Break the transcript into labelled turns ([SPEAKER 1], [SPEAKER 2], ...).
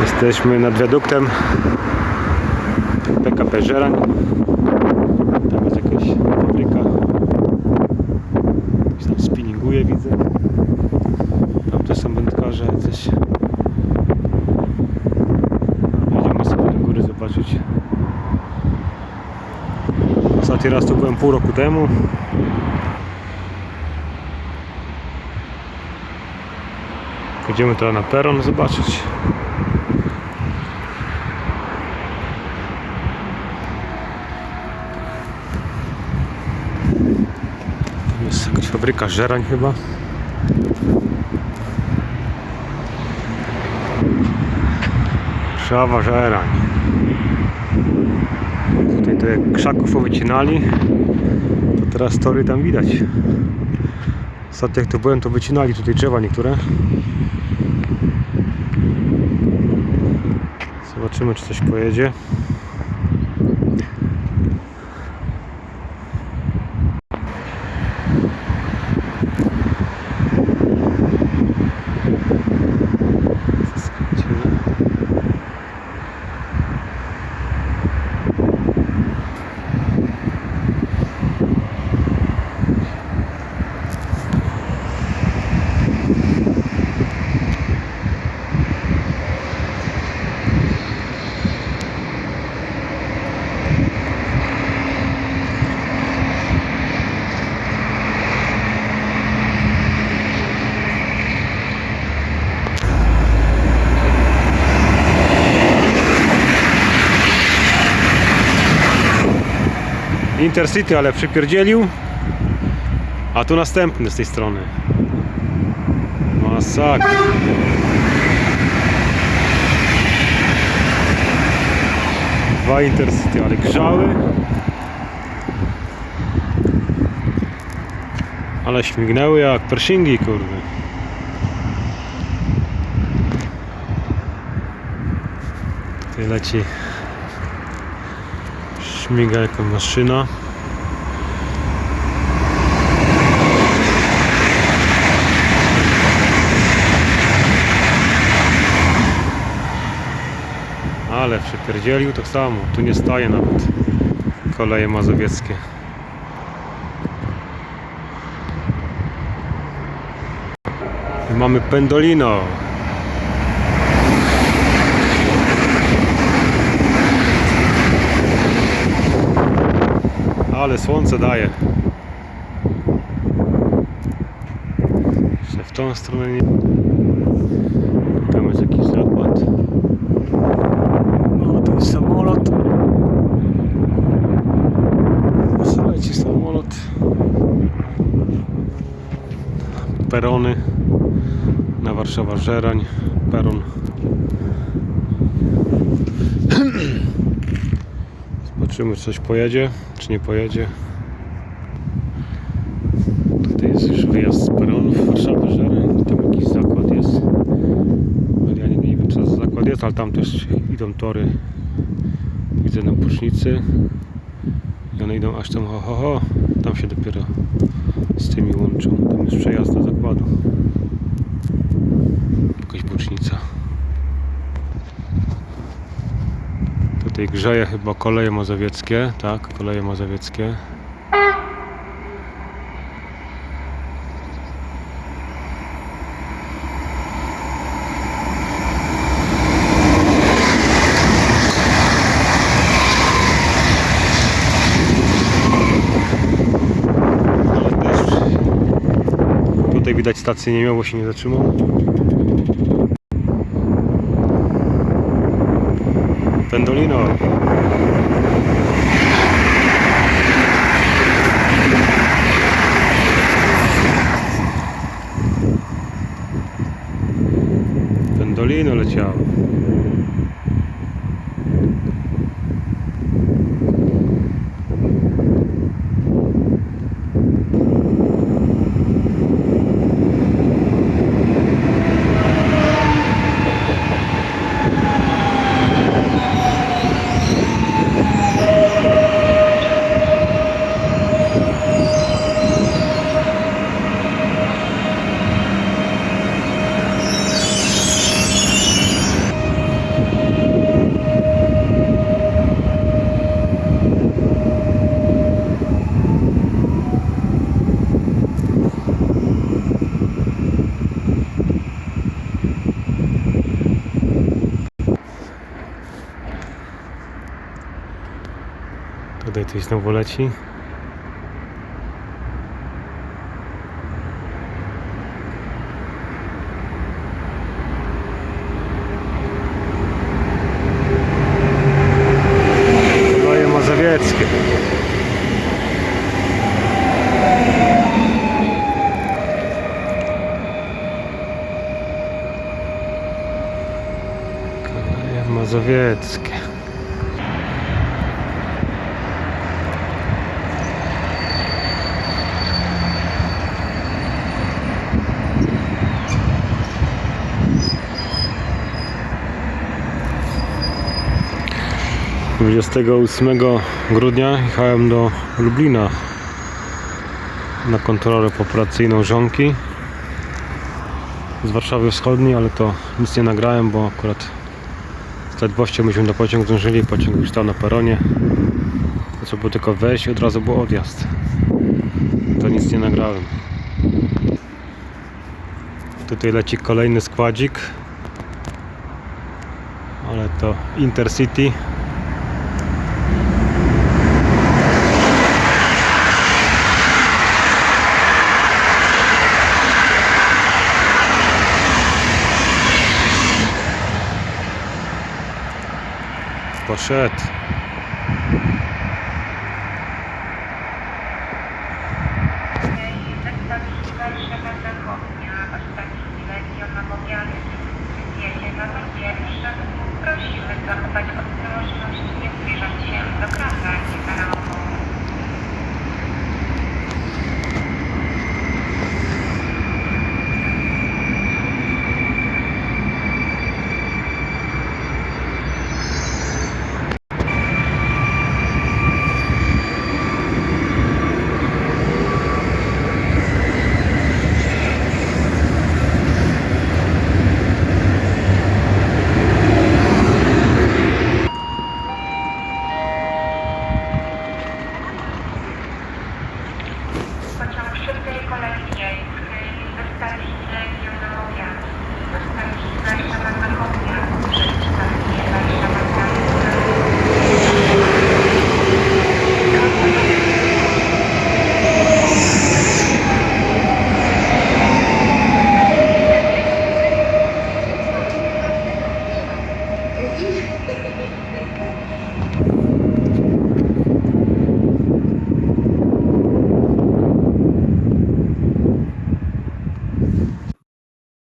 [SPEAKER 1] Jesteśmy nad wiaduktem PKP Żerań. Tam jest jakaś fabryka. Ktoś tam spinninguje, widzę. Tam też są wędkarze jacyś. Idziemy sobie do góry zobaczyć. Ostatni raz byłem pół roku temu. Idziemy teraz na peron zobaczyć. Tam jest jakaś fabryka żerań chyba. Warszawa żerań. Tutaj te krzaków powycinali. To teraz tory tam widać. Ostatnio jak tu byłem to wycinali tutaj drzewa niektóre. Zobaczymy czy coś pojedzie. Intercity, ale przypierdzielił. A tu następny z tej strony. Masakra. Dwa Intercity, ale grzały. Ale śmignęły jak pershingi, kurde. Tutaj leci śmiga jako maszyna. Ale przypierdzielił tak samo. Tu nie staje nawet koleje mazowieckie. Mamy Pendolino. Ale słońce daje. Jeszcze w tą stronę nie. Tam jest jakiś zakład. O, tu jest samolot. Leci samolot. Perony. Na Warszawa Żerań. Peron. Zobaczymy, czy coś pojedzie, czy nie pojedzie. Tutaj jest już wyjazd z peronów Warszawy Żerań. Tam jakiś zakład jest. Ale ja nie, nie wiem, co za zakład jest, ale tam też idą tory. Widzę na bocznicy. I one idą aż tam ho, ho, ho. Tam się dopiero z tymi łączą. Tam jest przejazd do zakładu. Jakaś bocznica. Tutaj grzeje chyba koleje mazowieckie, tak, koleje mazowieckie. Tutaj widać stację nie miał, bo się nie zatrzymał. Pendolino coś znowu leci. Mazowieckie. Mazowieckie. Dwudziestego ósmego grudnia jechałem do Lublina na kontrolę populacyjną żonki z Warszawy Wschodniej, ale to nic nie nagrałem, bo akurat z ledwością myśmy do pociągu zdążyli, pociąg już stał na peronie. To trzeba było tylko wejść i od razu był odjazd. To nic nie nagrałem. Tutaj leci kolejny składzik. Ale to Intercity. Poszedł.
[SPEAKER 2] Przedstawiciel Warszawa Zachodnia, ostatni legion namawiany jedzie na to pierwsze. Prosimy zachować ostrożność, nie zbliżać się do krawędzi